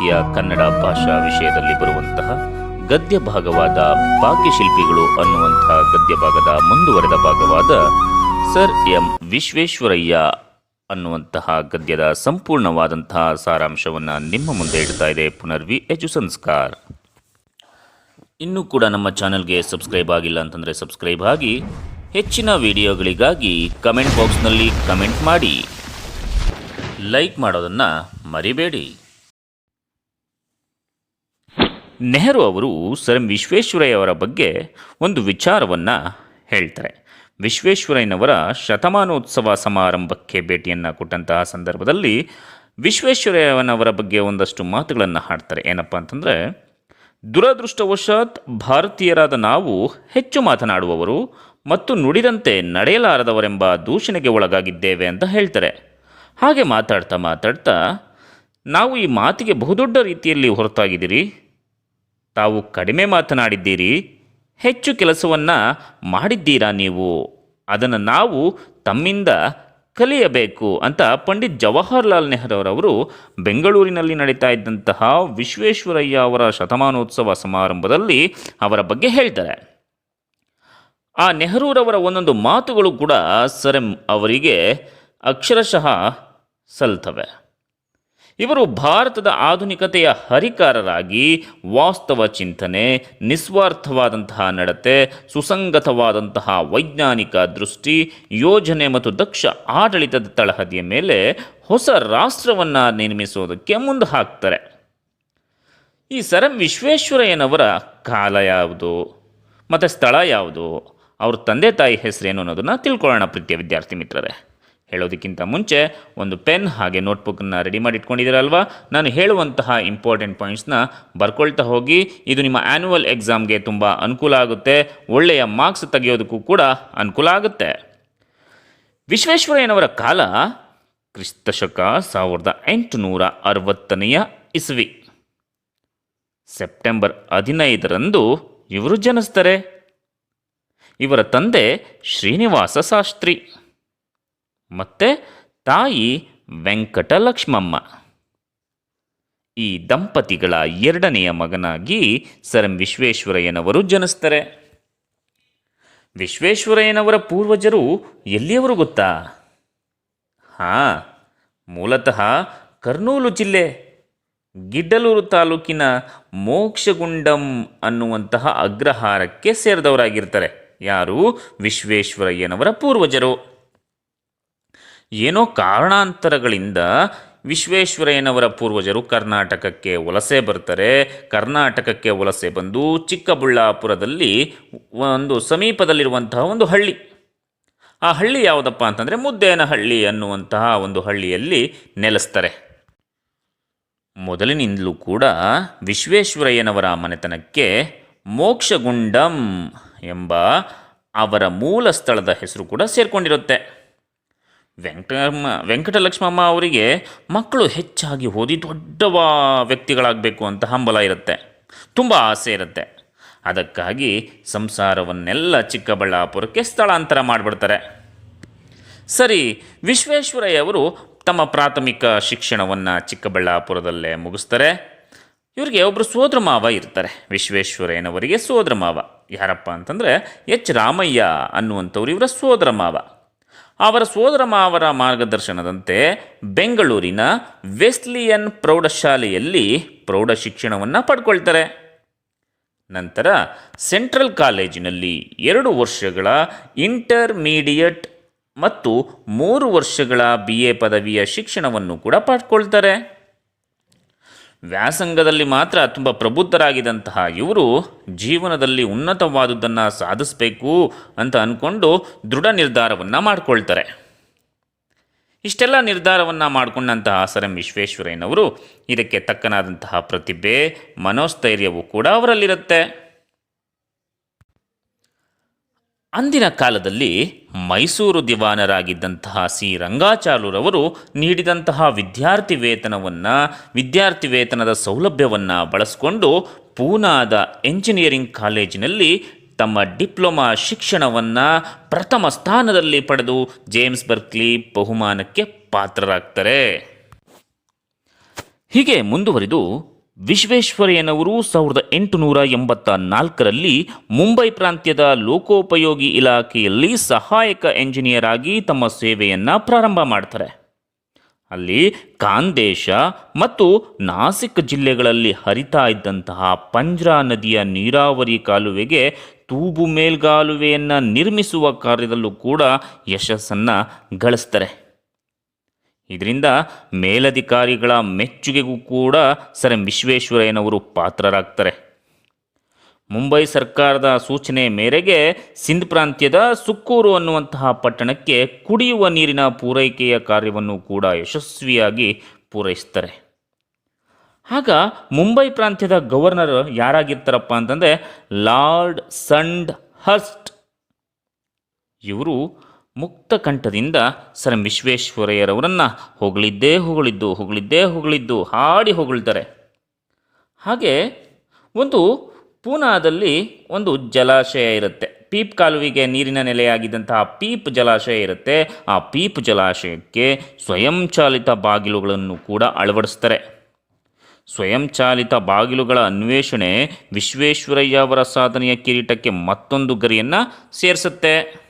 ತರಗತಿಯ ಕನ್ನಡ ಭಾಷಾ ವಿಷಯದಲ್ಲಿ ಬರುವಂತಹ ಗದ್ಯ ಭಾಗವಾದ ಭಾಗ್ಯಶಿಲ್ಪಿಗಳು ಅನ್ನುವಂತಹ ಗದ್ಯ ಭಾಗದ ಮುಂದುವರೆದ ಭಾಗವಾದ ಸರ್ ಎಂ ವಿಶ್ವೇಶ್ವರಯ್ಯ ಅನ್ನುವಂತಹ ಗದ್ಯದ ಸಂಪೂರ್ಣವಾದಂತಹ ಸಾರಾಂಶವನ್ನು ನಿಮ್ಮ ಮುಂದೆ ಇಡ್ತಾ ಇದೆ ಪುನರ್ವಿ ಎಜು ಸಂಸ್ಕಾರ. ಇನ್ನೂ ಕೂಡ ನಮ್ಮ ಚಾನೆಲ್ಗೆ ಸಬ್ಸ್ಕ್ರೈಬ್ ಆಗಿಲ್ಲ ಅಂತಂದರೆ ಸಬ್ಸ್ಕ್ರೈಬ್ ಆಗಿ, ಹೆಚ್ಚಿನ ವಿಡಿಯೋಗಳಿಗಾಗಿ ಕಮೆಂಟ್ ಬಾಕ್ಸ್ನಲ್ಲಿ ಕಮೆಂಟ್ ಮಾಡಿ. ಲೈಕ್ ಮಾಡೋದನ್ನು ಮರಿಬೇಡಿ. ನೆಹರು ಅವರು ಸರ್ ಎಂ ವಿಶ್ವೇಶ್ವರಯ್ಯ ಅವರ ಬಗ್ಗೆ ಒಂದು ವಿಚಾರವನ್ನು ಹೇಳ್ತಾರೆ. ವಿಶ್ವೇಶ್ವರಯ್ಯನವರ ಶತಮಾನೋತ್ಸವ ಸಮಾರಂಭಕ್ಕೆ ಭೇಟಿಯನ್ನು ಕೊಟ್ಟಂತಹ ಸಂದರ್ಭದಲ್ಲಿ ವಿಶ್ವೇಶ್ವರಯ್ಯನವರ ಬಗ್ಗೆ ಒಂದಷ್ಟು ಮಾತುಗಳನ್ನು ಹಾಡ್ತಾರೆ. ಏನಪ್ಪ ಅಂತಂದರೆ, ದುರದೃಷ್ಟವಶಾತ್ ಭಾರತೀಯರಾದ ನಾವು ಹೆಚ್ಚು ಮಾತನಾಡುವವರು ಮತ್ತು ನುಡಿದಂತೆ ನಡೆಯಲಾರದವರೆಂಬ ದೂಷಣೆಗೆ ಒಳಗಾಗಿದ್ದೇವೆ ಅಂತ ಹೇಳ್ತಾರೆ. ಹಾಗೆ ಮಾತಾಡ್ತಾ ಮಾತಾಡ್ತಾ, ನಾವು ಈ ಮಾತಿಗೆ ಬಹುದೊಡ್ಡ ರೀತಿಯಲ್ಲಿ ಹೊರತಾಗಿದ್ದೀರಿ. ತಾವು ಕಡಿಮೆ ಮಾತನಾಡಿದ್ದೀರಿ, ಹೆಚ್ಚು ಕೆಲಸವನ್ನು ಮಾಡಿದ್ದೀರಾ ನೀವು? ಅದನ್ನು ನಾವು ತಮ್ಮಿಂದ ಕಲಿಯಬೇಕು ಅಂತ ಪಂಡಿತ್ ಜವಾಹರ್ಲಾಲ್ ನೆಹರೂರವರು ಬೆಂಗಳೂರಿನಲ್ಲಿ ನಡೀತಾ ಇದ್ದಂತಹ ವಿಶ್ವೇಶ್ವರಯ್ಯ ಅವರ ಶತಮಾನೋತ್ಸವ ಸಮಾರಂಭದಲ್ಲಿ ಅವರ ಬಗ್ಗೆ ಹೇಳ್ತಾರೆ. ಆ ನೆಹರೂರವರ ಒಂದೊಂದು ಮಾತುಗಳು ಕೂಡ ಸರ್ ಅವರಿಗೆ ಅಕ್ಷರಶಃ ಸಲ್ತವೆ ಇವರು ಭಾರತದ ಆಧುನಿಕತೆಯ ಹರಿಕಾರರಾಗಿ ವಾಸ್ತವ ಚಿಂತನೆ, ನಿಸ್ವಾರ್ಥವಾದಂತಹ ನಡತೆ, ಸುಸಂಗತವಾದಂತಹ ವೈಜ್ಞಾನಿಕ ದೃಷ್ಟಿ, ಯೋಜನೆ ಮತ್ತು ದಕ್ಷ ಆಡಳಿತದ ತಳಹದಿಯ ಮೇಲೆ ಹೊಸ ರಾಷ್ಟ್ರವನ್ನು ನಿರ್ಮಿಸೋದಕ್ಕೆ ಮುಂದೆ ಹಾಕ್ತಾರೆ. ಈ ಸರ್ ಎಂ ವಿಶ್ವೇಶ್ವರಯ್ಯನವರ ಕಾಲ ಯಾವುದು? ಮತ್ತು ಸ್ಥಳ ಯಾವುದು? ಅವ್ರ ತಂದೆ ತಾಯಿ ಹೆಸರೇನು ಅನ್ನೋದನ್ನು ತಿಳ್ಕೊಳ್ಳೋಣ ಪ್ರೀತಿಯ ವಿದ್ಯಾರ್ಥಿ ಮಿತ್ರರೇ. ಹೇಳೋದಕ್ಕಿಂತ ಮುಂಚೆ ಒಂದು ಪೆನ್ ಹಾಗೆ ನೋಟ್ಬುಕ್ಕನ್ನು ರೆಡಿ ಮಾಡಿ ಇಟ್ಕೊಂಡಿದ್ದೀರಲ್ವಾ ನಾನು ಹೇಳುವಂತಹ ಇಂಪಾರ್ಟೆಂಟ್ ಪಾಯಿಂಟ್ಸ್ನ ಬರ್ಕೊಳ್ತಾ ಹೋಗಿ, ಇದು ನಿಮ್ಮ ಆ್ಯನ್ಯುವಲ್ ಎಕ್ಸಾಮ್ಗೆ ತುಂಬ ಅನುಕೂಲ ಆಗುತ್ತೆ, ಒಳ್ಳೆಯ ಮಾರ್ಕ್ಸ್ ತೆಗೆಯೋದಕ್ಕೂ ಕೂಡ ಅನುಕೂಲ ಆಗುತ್ತೆ. ವಿಶ್ವೇಶ್ವರಯ್ಯನವರ ಕಾಲ, ಕ್ರಿಸ್ತಶಕ ಸಾವಿರದ ಎಂಟುನೂರ ಅರವತ್ತನೆಯ ಇಸ್ವಿ. ಸೆಪ್ಟೆಂಬರ್ ಹದಿನೈದರಂದು ಇವರು ಜನಿಸ್ತಾರೆ. ಇವರ ತಂದೆ ಶ್ರೀನಿವಾಸ ಶಾಸ್ತ್ರಿ. ಮತ್ತು ತಾಯಿ ವೆಂಕಟಲಕ್ಷ್ಮಮ್ಮ. ಈ ದಂಪತಿಗಳ ಎರಡನೆಯ ಮಗನಾಗಿ ಸರ್ ಎಂ ವಿಶ್ವೇಶ್ವರಯ್ಯನವರು ಜನಿಸ್ತಾರೆ. ವಿಶ್ವೇಶ್ವರಯ್ಯನವರ ಪೂರ್ವಜರು ಎಲ್ಲಿಯವರು ಗೊತ್ತಾ? ಹಾಂ, ಮೂಲತಃ ಕರ್ನೂಲು ಜಿಲ್ಲೆ, ಗಿಡ್ಡಲೂರು ತಾಲೂಕಿನ ಮೋಕ್ಷಗುಂಡಂ ಅನ್ನುವಂತಹ ಅಗ್ರಹಾರಕ್ಕೆ ಸೇರಿದವರಾಗಿರ್ತಾರೆ. ಯಾರು? ವಿಶ್ವೇಶ್ವರಯ್ಯನವರ ಪೂರ್ವಜರು. ಏನೋ ಕಾರಣಾಂತರಗಳಿಂದ ವಿಶ್ವೇಶ್ವರಯ್ಯನವರ ಪೂರ್ವಜರು ಕರ್ನಾಟಕಕ್ಕೆ ವಲಸೆ ಬರ್ತಾರೆ. ಕರ್ನಾಟಕಕ್ಕೆ ವಲಸೆ ಬಂದು ಚಿಕ್ಕಬಳ್ಳಾಪುರದಲ್ಲಿ ಒಂದು ಸಮೀಪದಲ್ಲಿರುವಂತಹ ಒಂದು ಹಳ್ಳಿ. ಆ ಹಳ್ಳಿ ಯಾವುದಪ್ಪ ಅಂತಂದರೆ ಮುದ್ದೇನಹಳ್ಳಿ ಅನ್ನುವಂತಹ ಒಂದು ಹಳ್ಳಿಯಲ್ಲಿ ನೆಲೆಸ್ತಾರೆ. ಮೊದಲಿನಿಂದಲೂ ಕೂಡ ವಿಶ್ವೇಶ್ವರಯ್ಯನವರ ಮನೆತನಕ್ಕೆ ಮೋಕ್ಷಗುಂಡಂ ಎಂಬ ಅವರ ಮೂಲ ಸ್ಥಳದ ಹೆಸರು ಕೂಡ ಸೇರಿಕೊಂಡಿರುತ್ತೆ. ವೆಂಕಟಮ್ಮ ವೆಂಕಟಲಕ್ಷ್ಮಮ್ಮ ಅವರಿಗೆ ಮಕ್ಕಳು ಹೆಚ್ಚಾಗಿ ಓದಿ ದೊಡ್ಡ ವ್ಯಕ್ತಿಗಳಾಗಬೇಕು ಅಂತ ಹಂಬಲ ಇರುತ್ತೆ. ತುಂಬ ಆಸೆ ಇರುತ್ತೆ. ಅದಕ್ಕಾಗಿ ಸಂಸಾರವನ್ನೆಲ್ಲ ಚಿಕ್ಕಬಳ್ಳಾಪುರಕ್ಕೆ ಸ್ಥಳಾಂತರ ಮಾಡಿಬಿಡ್ತಾರೆ. ಸರಿ ವಿಶ್ವೇಶ್ವರಯ್ಯ ಅವರು ತಮ್ಮ ಪ್ರಾಥಮಿಕ ಶಿಕ್ಷಣವನ್ನು ಚಿಕ್ಕಬಳ್ಳಾಪುರದಲ್ಲೇ ಮುಗಿಸ್ತಾರೆ. ಇವರಿಗೆ ಒಬ್ಬರು ಸೋದರ ಮಾವ ಇರ್ತಾರೆ. ವಿಶ್ವೇಶ್ವರಯ್ಯನವರಿಗೆ ಸೋದರ ಮಾವ. ಯಾರಪ್ಪ ಅಂತಂದರೆ ಎಚ್ ರಾಮಯ್ಯ ಅನ್ನುವಂಥವ್ರು ಇವರ ಸೋದರ ಮಾವ. ಅವರ ಸೋದರ ಮಾವರ ಮಾರ್ಗದರ್ಶನದಂತೆ ಬೆಂಗಳೂರಿನ ವೆಸ್ಲಿಯನ್ ಪ್ರೌಢಶಾಲೆಯಲ್ಲಿ ಪ್ರೌಢ ಶಿಕ್ಷಣವನ್ನು ಪಡ್ಕೊಳ್ತಾರೆ. ನಂತರ ಸೆಂಟ್ರಲ್ ಕಾಲೇಜಿನಲ್ಲಿ ಎರಡು ವರ್ಷಗಳ ಇಂಟರ್ಮೀಡಿಯಟ್ ಮತ್ತು ಮೂರು ವರ್ಷಗಳ ಬಿ ಎ ಪದವಿಯ ಶಿಕ್ಷಣವನ್ನು ಕೂಡ ಪಡ್ಕೊಳ್ತಾರೆ. ವ್ಯಾಸಂಗದಲ್ಲಿ ಮಾತ್ರ ತುಂಬ ಪ್ರಬುದ್ಧರಾಗಿದ್ದಂತಹ ಇವರು ಜೀವನದಲ್ಲಿ ಉನ್ನತವಾದುದನ್ನು ಸಾಧಿಸಬೇಕು ಅಂತ ಅಂದ್ಕೊಂಡು ದೃಢ ನಿರ್ಧಾರವನ್ನು ಮಾಡಿಕೊಳ್ತಾರೆ. ಇಷ್ಟೆಲ್ಲ ನಿರ್ಧಾರವನ್ನು ಮಾಡಿಕೊಂಡಂತಹ ಸರ್ ಎಂ ವಿಶ್ವೇಶ್ವರಯ್ಯನವರು ಇದಕ್ಕೆ ತಕ್ಕನಾದಂತಹ ಪ್ರತಿಭೆ, ಮನೋಸ್ಥೈರ್ಯವೂ ಕೂಡ ಅವರಲ್ಲಿರುತ್ತೆ. ಅಂದಿನ ಕಾಲದಲ್ಲಿ ಮೈಸೂರು ದಿವಾನರಾಗಿದ್ದಂತಹ ಸಿ. ರಂಗಾಚಾಲುರವರು ನೀಡಿದಂತಹ ವಿದ್ಯಾರ್ಥಿ ವೇತನವನ್ನು, ವಿದ್ಯಾರ್ಥಿ ವೇತನದ ಸೌಲಭ್ಯವನ್ನು ಬಳಸಿಕೊಂಡು ಪೂನಾದ ಎಂಜಿನಿಯರಿಂಗ್ ಕಾಲೇಜಿನಲ್ಲಿ ತಮ್ಮ ಡಿಪ್ಲೊಮಾ ಶಿಕ್ಷಣವನ್ನು ಪ್ರಥಮ ಸ್ಥಾನದಲ್ಲಿ ಪಡೆದು ಜೇಮ್ಸ್ ಬರ್ಕ್ಲಿ ಬಹುಮಾನಕ್ಕೆ ಪಾತ್ರರಾಗ್ತಾರೆ. ಹೀಗೆ ಮುಂದುವರಿದು ವಿಶ್ವೇಶ್ವರಯ್ಯನವರು ಸಾವಿರದ ಎಂಟುನೂರ ಎಂಬತ್ತ ನಾಲ್ಕರಲ್ಲಿ ಮುಂಬೈ ಪ್ರಾಂತ್ಯದ ಲೋಕೋಪಯೋಗಿ ಇಲಾಖೆಯಲ್ಲಿ ಸಹಾಯಕ ಎಂಜಿನಿಯರ್ ಆಗಿ ತಮ್ಮ ಸೇವೆಯನ್ನು ಪ್ರಾರಂಭ ಮಾಡ್ತಾರೆ. ಅಲ್ಲಿ ಖಾಂದೇಶ ಮತ್ತು ನಾಸಿಕ್ ಜಿಲ್ಲೆಗಳಲ್ಲಿ ಹರಿತಾ ಇದ್ದಂತಹ ಪಂಜ್ರಾ ನದಿಯ ನೀರಾವರಿ ಕಾಲುವೆಗೆ ತೂಬು ಮೇಲ್ಗಾಲುವೆಯನ್ನು ನಿರ್ಮಿಸುವ ಕಾರ್ಯದಲ್ಲೂ ಕೂಡ ಯಶಸ್ಸನ್ನು ಗಳಿಸ್ತಾರೆ. ಇದರಿಂದ ಮೇಲಧಿಕಾರಿಗಳ ಮೆಚ್ಚುಗೆಗೂ ಕೂಡ ಸರ್ ಎಂ ವಿಶ್ವೇಶ್ವರಯ್ಯನವರು ಪಾತ್ರರಾಗ್ತಾರೆ. ಮುಂಬೈ ಸರ್ಕಾರದ ಸೂಚನೆ ಮೇರೆಗೆ ಸಿಂಧ್ ಪ್ರಾಂತ್ಯದ ಸುಕ್ಕೂರು ಅನ್ನುವಂತಹ ಪಟ್ಟಣಕ್ಕೆ ಕುಡಿಯುವ ನೀರಿನ ಪೂರೈಕೆಯ ಕಾರ್ಯವನ್ನು ಕೂಡ ಯಶಸ್ವಿಯಾಗಿ ಪೂರೈಸ್ತಾರೆ. ಆಗ ಮುಂಬೈ ಪ್ರಾಂತ್ಯದ ಗವರ್ನರ್ ಯಾರಾಗಿರ್ತಾರಪ್ಪ ಅಂತಂದರೆ ಲಾರ್ಡ್ ಸಂಡ್ ಹಸ್ಟ್ ಇವರು ಮುಕ್ತ ಕಂಠದಿಂದ ಸರ್ ವಿಶ್ವೇಶ್ವರಯ್ಯರವರನ್ನು ಹೊಗಳಿದ್ದೇ ಹೊಗಳಿದ್ದು ಹೊಗಳಿದ್ದೇ ಹೊಗಳಿದ್ದು, ಹಾಡಿ ಹೊಗಳ್ತಾರೆ. ಹಾಗೆ ಒಂದು ಪೂನಾದಲ್ಲಿ ಒಂದು ಜಲಾಶಯ ಇರುತ್ತೆ. ಪೀಪ್ ಕಾಲುವಿಗೆ ನೀರಿನ ನೆಲೆಯಾಗಿದ್ದಂತಹ ಪೀಪ್ ಜಲಾಶಯ ಇರುತ್ತೆ. ಆ ಪೀಪ್ ಜಲಾಶಯಕ್ಕೆ ಸ್ವಯಂಚಾಲಿತ ಬಾಗಿಲುಗಳನ್ನು ಕೂಡ ಅಳವಡಿಸ್ತಾರೆ. ಸ್ವಯಂಚಾಲಿತ ಬಾಗಿಲುಗಳ ಅನ್ವೇಷಣೆ ವಿಶ್ವೇಶ್ವರಯ್ಯ ಅವರ ಸಾಧನೆಯ ಕಿರೀಟಕ್ಕೆ ಮತ್ತೊಂದು ಗರಿಯನ್ನು ಸೇರಿಸುತ್ತೆ.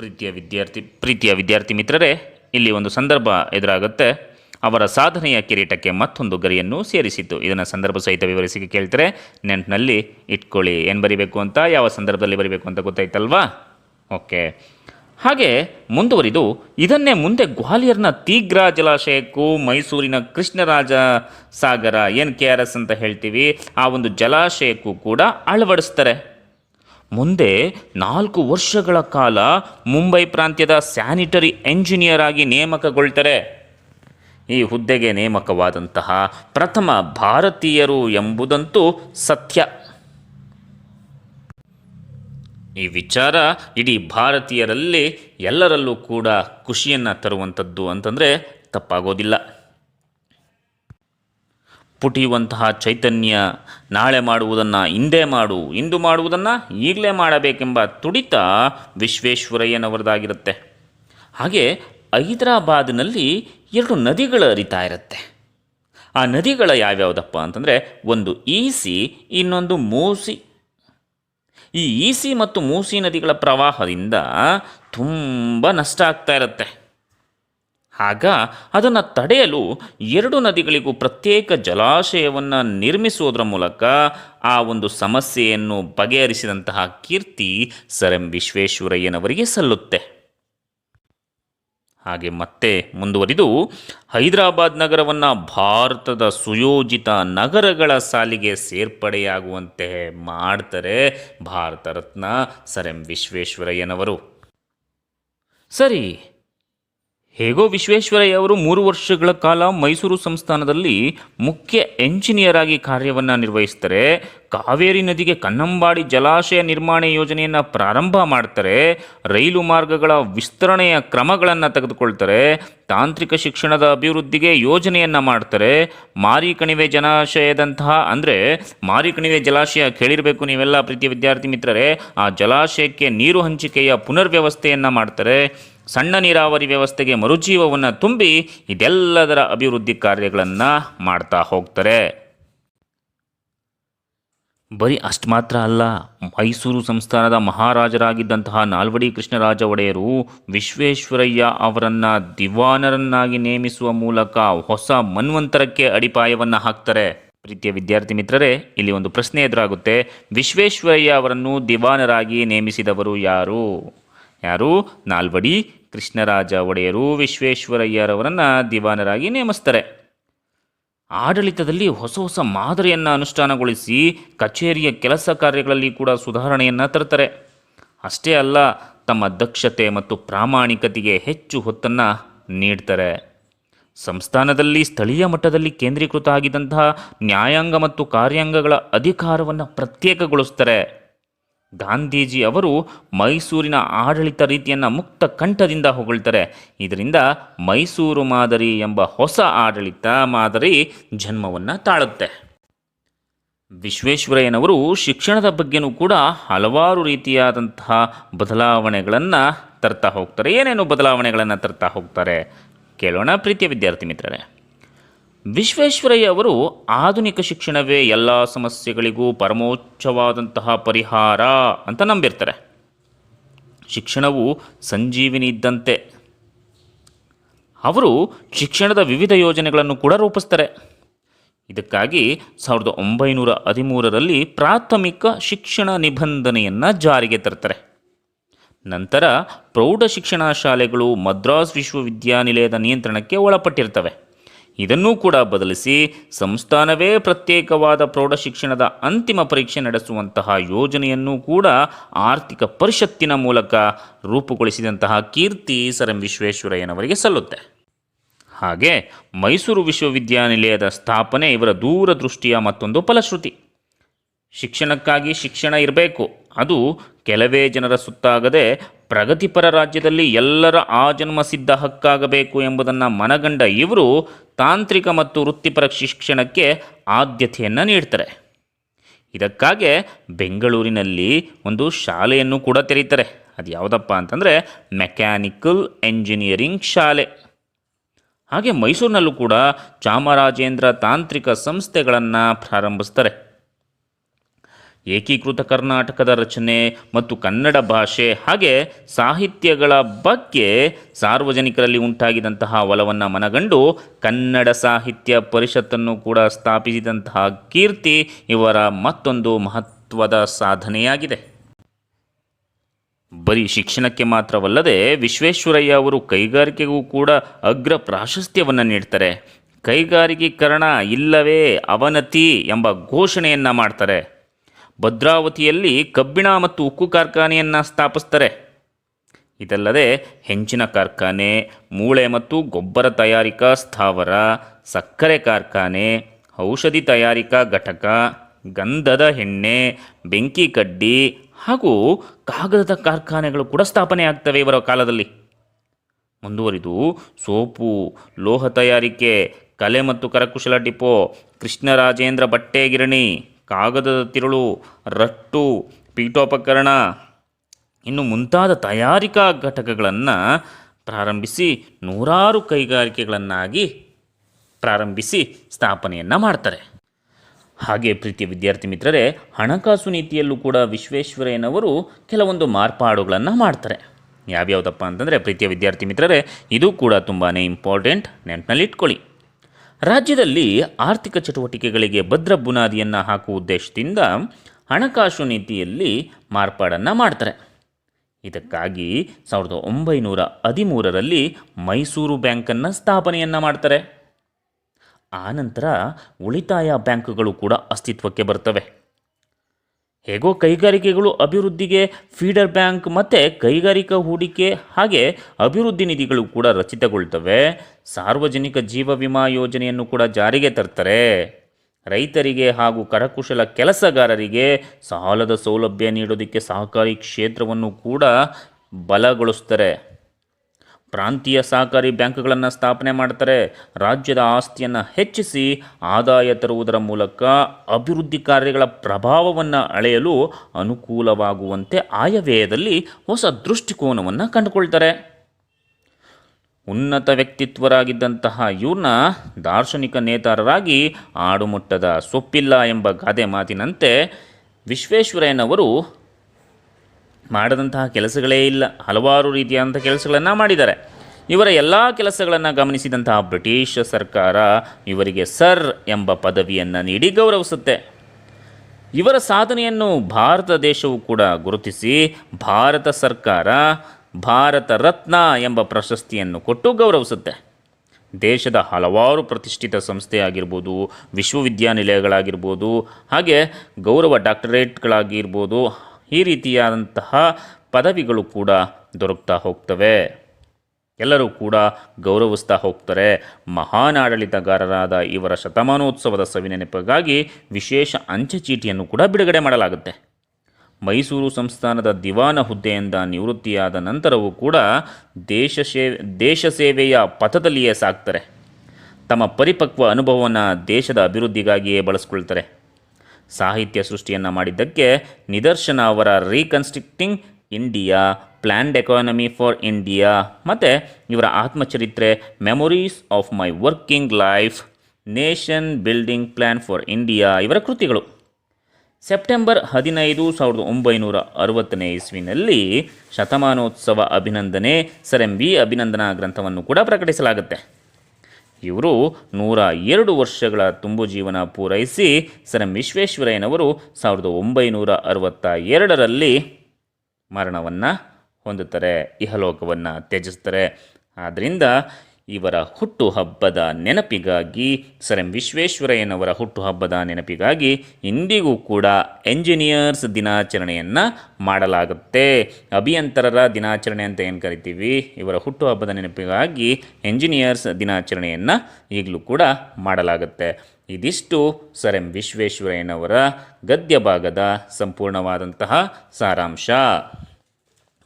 ಪ್ರೀತಿಯ ವಿದ್ಯಾರ್ಥಿ ಪ್ರೀತಿಯ ವಿದ್ಯಾರ್ಥಿ ಮಿತ್ರರೇ, ಇಲ್ಲಿ ಒಂದು ಸಂದರ್ಭ ಎದುರಾಗುತ್ತೆ. ಅವರ ಸಾಧನೆಯ ಕಿರೀಟಕ್ಕೆ ಮತ್ತೊಂದು ಗರಿಯನ್ನು ಸೇರಿಸಿತ್ತು. ಇದನ್ನು ಸಂದರ್ಭ ಸಹಿತ ವಿವರಿಸಿ ಕೇಳ್ತಾರೆ. ನೆಂಟಿನಲ್ಲಿ ಇಟ್ಕೊಳ್ಳಿ. ಏನು ಬರಿಬೇಕು ಅಂತ, ಯಾವ ಸಂದರ್ಭದಲ್ಲಿ ಬರಿಬೇಕು ಅಂತ ಗೊತ್ತಾಯ್ತಲ್ವಾ? ಓಕೆ. ಹಾಗೆ ಮುಂದುವರಿದು, ಇದನ್ನೇ ಮುಂದೆ ಗ್ವಾಲಿಯರ್ನ ತೀಗ್ರಾ ಜಲಾಶಯಕ್ಕೂ ಮೈಸೂರಿನ ಕೃಷ್ಣರಾಜ ಸಾಗರ, ಏನು ಕೆ ಆರ್ ಎಸ್ ಅಂತ ಹೇಳ್ತೀವಿ, ಆ ಒಂದು ಜಲಾಶಯಕ್ಕೂ ಕೂಡ ಅಳವಡಿಸ್ತಾರೆ. ಮುಂದೆ ನಾಲ್ಕು ವರ್ಷಗಳ ಕಾಲ ಮುಂಬೈ ಪ್ರಾಂತ್ಯದ ಸ್ಯಾನಿಟರಿ ಎಂಜಿನಿಯರ್ ಆಗಿ ನೇಮಕಗೊಳ್ತಾರೆ. ಈ ಹುದ್ದೆಗೆ ನೇಮಕವಾದಂತಹ ಪ್ರಥಮ ಭಾರತೀಯರು ಎಂಬುದಂತೂ ಸತ್ಯ. ಈ ವಿಚಾರ ಇಡೀ ಭಾರತೀಯರಲ್ಲಿ ಎಲ್ಲರಲ್ಲೂ ಕೂಡ ಖುಷಿಯನ್ನು ತರುವಂಥದ್ದು ಅಂತಂದರೆ ತಪ್ಪಾಗೋದಿಲ್ಲ. ಪುಟಿಯುವಂತಹ ಚೈತನ್ಯ ನಾಳೆ ಮಾಡುವುದನ್ನು ಹಿಂದೆ ಮಾಡು, ಇಂದು ಮಾಡುವುದನ್ನು ಈಗಲೇ ಮಾಡಬೇಕೆಂಬ ತುಡಿತ ವಿಶ್ವೇಶ್ವರಯ್ಯನವರದಾಗಿರುತ್ತೆ. ಹಾಗೆ ಹೈದರಾಬಾದ್ನಲ್ಲಿ ಎರಡು ನದಿಗಳು ಅರಿತಾ ಇರುತ್ತೆ. ಆ ನದಿಗಳ ಯಾವ್ಯಾವುದಪ್ಪ ಅಂತಂದರೆ ಒಂದು ಈಸಿ, ಇನ್ನೊಂದು ಮೂಸಿ. ಈ ಈಸಿ ಮತ್ತು ಮೂಸಿ ನದಿಗಳ ಪ್ರವಾಹದಿಂದ ತುಂಬ ನಷ್ಟ ಆಗ್ತಾ ಇರುತ್ತೆ. ಆಗ ಅದನ್ನು ತಡೆಯಲು ಎರಡು ನದಿಗಳಿಗೂ ಪ್ರತ್ಯೇಕ ಜಲಾಶಯವನ್ನು ನಿರ್ಮಿಸುವುದರ ಮೂಲಕ ಆ ಒಂದು ಸಮಸ್ಯೆಯನ್ನು ಬಗೆಹರಿಸಿದಂತಹ ಕೀರ್ತಿ ಸರ್ ಎಂ ವಿಶ್ವೇಶ್ವರಯ್ಯನವರಿಗೆ ಸಲ್ಲುತ್ತೆ. ಹಾಗೆ ಮತ್ತೆ ಮುಂದುವರಿದು ಹೈದರಾಬಾದ್ ನಗರವನ್ನು ಭಾರತದ ಸುಯೋಜಿತ ನಗರಗಳ ಸಾಲಿಗೆ ಸೇರ್ಪಡೆಯಾಗುವಂತೆ ಮಾಡ್ತಾರೆ ಭಾರತ ರತ್ನ ಸರ್ ಎಂ ವಿಶ್ವೇಶ್ವರಯ್ಯನವರು. ಸರಿ ಹೇಗೋ ವಿಶ್ವೇಶ್ವರಯ್ಯ ಅವರು ಮೂರು ವರ್ಷಗಳ ಕಾಲ ಮೈಸೂರು ಸಂಸ್ಥಾನದಲ್ಲಿ ಮುಖ್ಯ ಎಂಜಿನಿಯರ್ ಆಗಿ ಕಾರ್ಯವನ್ನು ನಿರ್ವಹಿಸ್ತಾರೆ. ಕಾವೇರಿ ನದಿಗೆ ಕನ್ನಂಬಾಡಿ ಜಲಾಶಯ ನಿರ್ಮಾಣ ಯೋಜನೆಯನ್ನು ಪ್ರಾರಂಭ ಮಾಡ್ತಾರೆ. ರೈಲು ಮಾರ್ಗಗಳ ವಿಸ್ತರಣೆಯ ಕ್ರಮಗಳನ್ನು ತೆಗೆದುಕೊಳ್ತಾರೆ. ತಾಂತ್ರಿಕ ಶಿಕ್ಷಣದ ಅಭಿವೃದ್ಧಿಗೆ ಯೋಜನೆಯನ್ನು ಮಾಡ್ತಾರೆ. ಮಾರಿಕಣಿವೆ ಜಲಾಶಯದಂತಹ, ಅಂದರೆ ಮಾರಿಕಣಿವೆ ಜಲಾಶಯ ಕೇಳಿರಬೇಕು ನೀವೆಲ್ಲ ಪ್ರೀತಿ ವಿದ್ಯಾರ್ಥಿ ಮಿತ್ರರೇ, ಆ ಜಲಾಶಯಕ್ಕೆ ನೀರು ಹಂಚಿಕೆಯ ಪುನರ್ವ್ಯವಸ್ಥೆಯನ್ನು ಮಾಡ್ತಾರೆ. ಸಣ್ಣ ನೀರಾವರಿ ವ್ಯವಸ್ಥೆಗೆ ಮರುಜೀವವನ್ನು ತುಂಬಿ ಇದೆಲ್ಲದರ ಅಭಿವೃದ್ಧಿ ಕಾರ್ಯಗಳನ್ನು ಮಾಡ್ತಾ ಹೋಗ್ತಾರೆ. ಬರೀ ಅಷ್ಟು ಮಾತ್ರ ಅಲ್ಲ, ಮೈಸೂರು ಸಂಸ್ಥಾನದ ಮಹಾರಾಜರಾಗಿದ್ದಂತಹ ನಾಲ್ವಡಿ ಕೃಷ್ಣರಾಜ ಒಡೆಯರು ವಿಶ್ವೇಶ್ವರಯ್ಯ ಅವರನ್ನು ದಿವಾನರನ್ನಾಗಿ ನೇಮಿಸುವ ಮೂಲಕ ಹೊಸ ಮನ್ವಂತರಕ್ಕೆ ಅಡಿಪಾಯವನ್ನು ಹಾಕ್ತಾರೆ. ಪ್ರೀತಿಯ ವಿದ್ಯಾರ್ಥಿ ಮಿತ್ರರೇ, ಇಲ್ಲಿ ಒಂದು ಪ್ರಶ್ನೆ ಎದುರಾಗುತ್ತೆ. ವಿಶ್ವೇಶ್ವರಯ್ಯ ಅವರನ್ನು ದಿವಾನರಾಗಿ ನೇಮಿಸಿದವರು ಯಾರು? ಯಾರು? ನಾಲ್ವಡಿ ಕೃಷ್ಣರಾಜ ಒಡೆಯರು ವಿಶ್ವೇಶ್ವರಯ್ಯರವರನ್ನು ದಿವಾನರಾಗಿ ನೇಮಿಸ್ತಾರೆ. ಆಡಳಿತದಲ್ಲಿ ಹೊಸ ಹೊಸ ಮಾದರಿಯನ್ನು ಅನುಷ್ಠಾನಗೊಳಿಸಿ ಕಚೇರಿಯ ಕೆಲಸ ಕಾರ್ಯಗಳಲ್ಲಿ ಕೂಡ ಸುಧಾರಣೆಯನ್ನು ತರ್ತಾರೆ ಅಷ್ಟೇ ಅಲ್ಲ, ತಮ್ಮ ದಕ್ಷತೆ ಮತ್ತು ಪ್ರಾಮಾಣಿಕತೆಗೆ ಹೆಚ್ಚು ಹೊತ್ತನ್ನು ನೀಡ್ತಾರೆ. ಸಂಸ್ಥಾನದಲ್ಲಿ ಸ್ಥಳೀಯ ಮಟ್ಟದಲ್ಲಿ ಕೇಂದ್ರೀಕೃತ ಆಗಿದ್ದಂತಹ ನ್ಯಾಯಾಂಗ ಮತ್ತು ಕಾರ್ಯಾಂಗಗಳ ಅಧಿಕಾರವನ್ನು ಪ್ರತ್ಯೇಕಗೊಳಿಸ್ತಾರೆ. ಗಾಂಧೀಜಿ ಅವರು ಮೈಸೂರಿನ ಆಡಳಿತ ರೀತಿಯನ್ನು ಮುಕ್ತ ಕಂಠದಿಂದ ಹೊಗಳ್ತಾರೆ. ಇದರಿಂದ ಮೈಸೂರು ಮಾದರಿ ಎಂಬ ಹೊಸ ಆಡಳಿತ ಮಾದರಿ ಜನ್ಮವನ್ನು ತಾಳುತ್ತೆ. ವಿಶ್ವೇಶ್ವರಯ್ಯನವರು ಶಿಕ್ಷಣದ ಬಗ್ಗೆನೂ ಕೂಡ ಹಲವಾರು ರೀತಿಯಾದಂತಹ ಬದಲಾವಣೆಗಳನ್ನು ತರ್ತಾ ಹೋಗ್ತಾರೆ. ಏನೇನು ಬದಲಾವಣೆಗಳನ್ನು ತರ್ತಾ ಹೋಗ್ತಾರೆ? ಕೇಳೋಣ ಪ್ರೀತಿಯ ವಿದ್ಯಾರ್ಥಿ ಮಿತ್ರರೇ. ವಿಶ್ವೇಶ್ವರಯ್ಯ ಅವರು ಆಧುನಿಕ ಶಿಕ್ಷಣವೇ ಎಲ್ಲ ಸಮಸ್ಯೆಗಳಿಗೂ ಪರಮೋಚ್ಚವಾದಂತಹ ಪರಿಹಾರ ಅಂತ ನಂಬಿರ್ತಾರೆ. ಶಿಕ್ಷಣವು ಸಂಜೀವಿನಿ ಇದ್ದಂತೆ ಅವರು ಶಿಕ್ಷಣದ ವಿವಿಧ ಯೋಜನೆಗಳನ್ನು ಕೂಡ ರೂಪಿಸ್ತಾರೆ. ಇದಕ್ಕಾಗಿ ಸಾವಿರದ ಒಂಬೈನೂರ ಹದಿಮೂರರಲ್ಲಿ ಪ್ರಾಥಮಿಕ ಶಿಕ್ಷಣ ನಿಬಂಧನೆಯನ್ನು ಜಾರಿಗೆ ತರ್ತಾರೆ. ನಂತರ ಪ್ರೌಢ ಶಿಕ್ಷಣ ಶಾಲೆಗಳು ಮದ್ರಾಸ್ ವಿಶ್ವವಿದ್ಯಾನಿಲಯದ ನಿಯಂತ್ರಣಕ್ಕೆ ಒಳಪಟ್ಟಿರ್ತವೆ. ಇದನ್ನೂ ಕೂಡ ಬದಲಿಸಿ ಸಂಸ್ಥಾನವೇ ಪ್ರತ್ಯೇಕವಾದ ಪ್ರೌಢಶಿಕ್ಷಣದ ಅಂತಿಮ ಪರೀಕ್ಷೆ ನಡೆಸುವಂತಹ ಯೋಜನೆಯನ್ನು ಕೂಡ ಆರ್ಥಿಕ ಪರಿಷತ್ತಿನ ಮೂಲಕ ರೂಪುಗೊಳಿಸಿದಂತಹ ಕೀರ್ತಿ ಸರ್ ಎಂ ವಿಶ್ವೇಶ್ವರಯ್ಯನವರಿಗೆ ಸಲ್ಲುತ್ತೆ. ಹಾಗೆ ಮೈಸೂರು ವಿಶ್ವವಿದ್ಯಾನಿಲಯದ ಸ್ಥಾಪನೆ ಇವರ ದೂರದೃಷ್ಟಿಯ ಮತ್ತೊಂದು ಫಲಶ್ರುತಿ. ಶಿಕ್ಷಣಕ್ಕಾಗಿ ಶಿಕ್ಷಣ ಇರಬೇಕು, ಅದು ಕೆಲವೇ ಜನರ ಸುತ್ತಾಗದೆ ಪ್ರಗತಿಪರ ರಾಜ್ಯದಲ್ಲಿ ಎಲ್ಲರ ಆಜನ್ಮ ಸಿದ್ಧ ಹಕ್ಕಾಗಬೇಕು ಎಂಬುದನ್ನು ಮನಗಂಡ ಇವರು ತಾಂತ್ರಿಕ ಮತ್ತು ವೃತ್ತಿಪರ ಶಿಕ್ಷಣಕ್ಕೆ ಆದ್ಯತೆಯನ್ನು ನೀಡ್ತಾರೆ. ಇದಕ್ಕಾಗೆ ಬೆಂಗಳೂರಿನಲ್ಲಿ ಒಂದು ಶಾಲೆಯನ್ನು ಕೂಡ ತೆರೀತಾರೆ. ಅದು ಯಾವುದಪ್ಪ ಅಂತಂದರೆ ಮೆಕ್ಯಾನಿಕಲ್ ಎಂಜಿನಿಯರಿಂಗ್ ಶಾಲೆ. ಹಾಗೆ ಮೈಸೂರಿನಲ್ಲೂ ಕೂಡ ಚಾಮರಾಜೇಂದ್ರ ತಾಂತ್ರಿಕ ಸಂಸ್ಥೆಗಳನ್ನು ಪ್ರಾರಂಭಿಸ್ತಾರೆ. ಏಕೀಕೃತ ಕರ್ನಾಟಕದ ರಚನೆ ಮತ್ತು ಕನ್ನಡ ಭಾಷೆ ಹಾಗೆ ಸಾಹಿತ್ಯಗಳ ಬಗ್ಗೆ ಸಾರ್ವಜನಿಕರಲ್ಲಿ ಉಂಟಾಗಿದಂತಹ ಒಲವನ್ನು ಮನಗಂಡು ಕನ್ನಡ ಸಾಹಿತ್ಯ ಪರಿಷತ್ತನ್ನು ಕೂಡ ಸ್ಥಾಪಿಸಿದಂತಹ ಕೀರ್ತಿ ಇವರ ಮತ್ತೊಂದು ಮಹತ್ವದ ಸಾಧನೆಯಾಗಿದೆ. ಬರೀ ಶಿಕ್ಷಣಕ್ಕೆ ಮಾತ್ರವಲ್ಲದೆ ವಿಶ್ವೇಶ್ವರಯ್ಯ ಅವರು ಕೈಗಾರಿಕೆಗೂ ಕೂಡ ಅಗ್ರ ಪ್ರಾಶಸ್ತ್ಯವನ್ನು ನೀಡ್ತಾರೆ. ಕೈಗಾರಿಕೀಕರಣ ಇಲ್ಲವೇ ಅವನತಿ ಎಂಬ ಘೋಷಣೆಯನ್ನು ಮಾಡ್ತಾರೆ. ಭದ್ರಾವತಿಯಲ್ಲಿ ಕಬ್ಬಿಣ ಮತ್ತು ಉಕ್ಕು ಕಾರ್ಖಾನೆಯನ್ನು ಸ್ಥಾಪಿಸ್ತಾರೆ. ಇದಲ್ಲದೆ ಹೆಂಚಿನ ಕಾರ್ಖಾನೆ, ಮೂಳೆ ಮತ್ತು ಗೊಬ್ಬರ ತಯಾರಿಕಾ ಸ್ಥಾವರ, ಸಕ್ಕರೆ ಕಾರ್ಖಾನೆ, ಔಷಧಿ ತಯಾರಿಕಾ ಘಟಕ, ಗಂಧದ ಎಣ್ಣೆ, ಬೆಂಕಿ ಕಡ್ಡಿ ಹಾಗೂ ಕಾಗದದ ಕಾರ್ಖಾನೆಗಳು ಕೂಡ ಸ್ಥಾಪನೆ ಆಗ್ತವೆ ಇವರ ಕಾಲದಲ್ಲಿ. ಮುಂದುವರಿದು ಸೋಪು, ಲೋಹ ತಯಾರಿಕೆ, ಕಲೆ ಮತ್ತು ಕರಕುಶಲ ಡಿಪೋ, ಕೃಷ್ಣರಾಜೇಂದ್ರ ಬಟ್ಟೆ ಗಿರಣಿ ಕಾಗದದ ತಿರುಳು, ರಟ್ಟು, ಪೀಠೋಪಕರಣ, ಇನ್ನು ಮುಂತಾದ ತಯಾರಿಕಾ ಘಟಕಗಳನ್ನು ಪ್ರಾರಂಭಿಸಿ ನೂರಾರು ಕೈಗಾರಿಕೆಗಳನ್ನಾಗಿ ಪ್ರಾರಂಭಿಸಿ ಸ್ಥಾಪನೆಯನ್ನು ಮಾಡ್ತಾರೆ. ಹಾಗೆ ಪ್ರೀತಿಯ ವಿದ್ಯಾರ್ಥಿ ಮಿತ್ರರೇ, ಹಣಕಾಸು ನೀತಿಯಲ್ಲೂ ಕೂಡ ವಿಶ್ವೇಶ್ವರಯ್ಯನವರು ಕೆಲವೊಂದು ಮಾರ್ಪಾಡುಗಳನ್ನು ಮಾಡ್ತಾರೆ. ಯಾವ್ಯಾವುದಪ್ಪ ಅಂತಂದರೆ ಪ್ರೀತಿಯ ವಿದ್ಯಾರ್ಥಿ ಮಿತ್ರರೇ, ಇದು ಕೂಡ ತುಂಬಾ ಇಂಪಾರ್ಟೆಂಟ್ ನೆನಪಿನಲ್ಲಿ ಇಟ್ಕೊಳ್ಳಿ ರಾಜ್ಯದಲ್ಲಿ ಆರ್ಥಿಕ ಚಟುವಟಿಕೆಗಳಿಗೆ ಭದ್ರ ಬುನಾದಿಯನ್ನು ಹಾಕುವ ಉದ್ದೇಶದಿಂದ ಹಣಕಾಸು ನೀತಿಯಲ್ಲಿ ಮಾರ್ಪಾಡನ್ನು ಮಾಡ್ತಾರೆ. ಇದಕ್ಕಾಗಿ ಸಾವಿರದ ಒಂಬೈನೂರ ಹದಿಮೂರರಲ್ಲಿ ಮೈಸೂರು ಬ್ಯಾಂಕನ್ನು ಸ್ಥಾಪನೆಯನ್ನು ಮಾಡ್ತಾರೆ. ಆನಂತರ ಉಳಿತಾಯ ಬ್ಯಾಂಕುಗಳು ಕೂಡ ಅಸ್ತಿತ್ವಕ್ಕೆ ಬರ್ತವೆ. ಹೇಗೋ ಕೈಗಾರಿಕೆಗಳು ಅಭಿವೃದ್ಧಿಗೆ ಫೀಡರ್ ಬ್ಯಾಂಕ್ ಮತ್ತು ಕೈಗಾರಿಕಾ ಹೂಡಿಕೆ ಹಾಗೆ ಅಭಿವೃದ್ಧಿ ನಿಧಿಗಳು ಕೂಡ ರಚಿತಗೊಳ್ತವೆ. ಸಾರ್ವಜನಿಕ ಜೀವ ವಿಮಾ ಯೋಜನೆಯನ್ನು ಕೂಡ ಜಾರಿಗೆ ತರ್ತಾರೆ. ರೈತರಿಗೆ ಹಾಗೂ ಕರಕುಶಲ ಕೆಲಸಗಾರರಿಗೆ ಸಾಲದ ಸೌಲಭ್ಯ ನೀಡೋದಕ್ಕೆ ಸಹಕಾರಿ ಕ್ಷೇತ್ರವನ್ನು ಕೂಡ ಬಲಗೊಳಿಸ್ತಾರೆ. ಪ್ರಾಂತೀಯ ಸಹಕಾರಿ ಬ್ಯಾಂಕ್ಗಳನ್ನು ಸ್ಥಾಪನೆ ಮಾಡ್ತಾರೆ. ರಾಜ್ಯದ ಆಸ್ತಿಯನ್ನು ಹೆಚ್ಚಿಸಿ ಆದಾಯ ತರುವುದರ ಮೂಲಕ ಅಭಿವೃದ್ಧಿ ಕಾರ್ಯಗಳ ಪ್ರಭಾವವನ್ನು ಅಳೆಯಲು ಅನುಕೂಲವಾಗುವಂತೆ ಆಯವ್ಯಯದಲ್ಲಿ ಹೊಸ ದೃಷ್ಟಿಕೋನವನ್ನು ಕಂಡುಕೊಳ್ತಾರೆ. ಉನ್ನತ ವ್ಯಕ್ತಿತ್ವರಾಗಿದ್ದಂತಹ ಇವ್ರನ್ನ ದಾರ್ಶನಿಕ ನೇತಾರರಾಗಿ ಆಡುಮುಟ್ಟದ ಸೊಪ್ಪಿಲ್ಲ ಎಂಬ ಗಾದೆ ಮಾತಿನಂತೆ ವಿಶ್ವೇಶ್ವರಯ್ಯನವರು ಮಾಡದಂತಹ ಕೆಲಸಗಳೇ ಇಲ್ಲ, ಹಲವಾರು ರೀತಿಯಾದಂಥ ಕೆಲಸಗಳನ್ನು ಮಾಡಿದ್ದಾರೆ. ಇವರ ಎಲ್ಲ ಕೆಲಸಗಳನ್ನು ಗಮನಿಸಿದಂತಹ ಬ್ರಿಟಿಷ್ ಸರ್ಕಾರ ಇವರಿಗೆ ಸರ್ ಎಂಬ ಪದವಿಯನ್ನು ನೀಡಿ ಗೌರವಿಸುತ್ತೆ. ಇವರ ಸಾಧನೆಯನ್ನು ಭಾರತ ದೇಶವು ಕೂಡ ಗುರುತಿಸಿ, ಭಾರತ ಸರ್ಕಾರ ಭಾರತ ರತ್ನ ಎಂಬ ಪ್ರಶಸ್ತಿಯನ್ನು ಕೊಟ್ಟು ಗೌರವಿಸುತ್ತೆ. ದೇಶದ ಹಲವಾರು ಪ್ರತಿಷ್ಠಿತ ಸಂಸ್ಥೆಯಾಗಿರ್ಬೋದು, ವಿಶ್ವವಿದ್ಯಾನಿಲಯಗಳಾಗಿರ್ಬೋದು, ಹಾಗೆ ಗೌರವ ಡಾಕ್ಟರೇಟ್ಗಳಾಗಿರ್ಬೋದು ಈ ರೀತಿಯಾದಂತಹ ಪದವಿಗಳು ಕೂಡ ದೊರಕ್ತಾ ಹೋಗ್ತವೆ. ಎಲ್ಲರೂ ಕೂಡ ಗೌರವಿಸ್ತಾ ಹೋಗ್ತಾರೆ. ಮಹಾನ್ ಆಡಳಿತಗಾರರಾದ ಇವರ ಶತಮಾನೋತ್ಸವದ ಸವಿನೆನಪಿಗಾಗಿ ವಿಶೇಷ ಅಂಚೆ ಚೀಟಿಯನ್ನು ಕೂಡ ಬಿಡುಗಡೆ ಮಾಡಲಾಗುತ್ತೆ. ಮೈಸೂರು ಸಂಸ್ಥಾನದ ದಿವಾನ ಹುದ್ದೆಯಿಂದ ನಿವೃತ್ತಿಯಾದ ನಂತರವೂ ಕೂಡ ದೇಶ ದೇಶ ಸೇವೆಯ ಪಥದಲ್ಲಿಯೇ ಸಾಕ್ತಾರೆ ತಮ್ಮ ಪರಿಪಕ್ವ ಅನುಭವವನ್ನು ದೇಶದ ಅಭಿವೃದ್ಧಿಗಾಗಿಯೇ ಬಳಸ್ಕೊಳ್ತಾರೆ. ಸಾಹಿತ್ಯ ಸೃಷ್ಟಿಯನ್ನು ಮಾಡಿದ್ದಕ್ಕೆ ನಿದರ್ಶನ ಅವರ reconstructing India planned economy for India ಮತ್ತು ಇವರ ಆತ್ಮಚರಿತ್ರೆ memories of my working life nation building plan for India ಇವರ ಕೃತಿಗಳು. ಸೆಪ್ಟೆಂಬರ್ ಹದಿನೈದು ಸಾವಿರದ ಒಂಬೈನೂರ ಅರವತ್ತನೇ ಇಸ್ವಿನಲ್ಲಿ ಶತಮಾನೋತ್ಸವ ಅಭಿನಂದನೆ, ಸರ್ ಎಂ ಬಿ ಅಭಿನಂದನಾ ಗ್ರಂಥವನ್ನು ಕೂಡ ಪ್ರಕಟಿಸಲಾಗುತ್ತೆ. ಇವರು ನೂರ ಎರಡು ವರ್ಷಗಳ ತುಂಬು ಜೀವನ ಪೂರೈಸಿ ಸರ್ ಎಂ ವಿಶ್ವೇಶ್ವರಯ್ಯನವರು ಸಾವಿರದ ಒಂಬೈನೂರ ಅರವತ್ತ ಎರಡರಲ್ಲಿ ಮರಣವನ್ನು ಹೊಂದುತ್ತಾರೆ, ಇಹಲೋಕವನ್ನು ತ್ಯಜಿಸ್ತಾರೆ. ಆದ್ದರಿಂದ ಇವರ ಹುಟ್ಟುಹಬ್ಬದ ನೆನಪಿಗಾಗಿ, ಸರ್ ಎಂ ವಿಶ್ವೇಶ್ವರಯ್ಯನವರ ಹುಟ್ಟುಹಬ್ಬದ ನೆನಪಿಗಾಗಿ ಇಂದಿಗೂ ಕೂಡ ಎಂಜಿನಿಯರ್ಸ್ ದಿನಾಚರಣೆಯನ್ನು ಮಾಡಲಾಗುತ್ತೆ. ಅಭಿಯಂತರರ ದಿನಾಚರಣೆ ಅಂತ ಏನು ಕರಿತೀವಿ? ಇವರ ಹುಟ್ಟುಹಬ್ಬದ ನೆನಪಿಗಾಗಿ ಎಂಜಿನಿಯರ್ಸ್ ದಿನಾಚರಣೆಯನ್ನು ಈಗಲೂ ಕೂಡ ಮಾಡಲಾಗುತ್ತೆ. ಇದಿಷ್ಟು ಸರ್ ಎಂ ವಿಶ್ವೇಶ್ವರಯ್ಯನವರ ಗದ್ಯ ಭಾಗದ ಸಂಪೂರ್ಣವಾದಂತಹ ಸಾರಾಂಶ.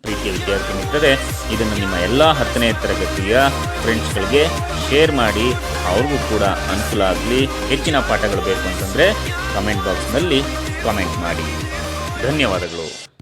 ಪ್ರೀತಿಯ ವಿದ್ಯಾರ್ಥಿ ಮಿತ್ರರೇ, ಇದನ್ನು ನಿಮ್ಮ ಎಲ್ಲ ಹತ್ತನೇ ತರಗತಿಯ ಫ್ರೆಂಡ್ಸ್ಗಳಿಗೆ ಶೇರ್ ಮಾಡಿ, ಅವ್ರಿಗೂ ಕೂಡ ಅನುಕೂಲ ಆಗಲಿ, ಹೆಚ್ಚಿನ ಪಾಠಗಳು ಬೇಕು ಅಂತಂದರೆ ಕಮೆಂಟ್ ಬಾಕ್ಸ್ನಲ್ಲಿ ಕಾಮೆಂಟ್ ಮಾಡಿ. ಧನ್ಯವಾದಗಳು.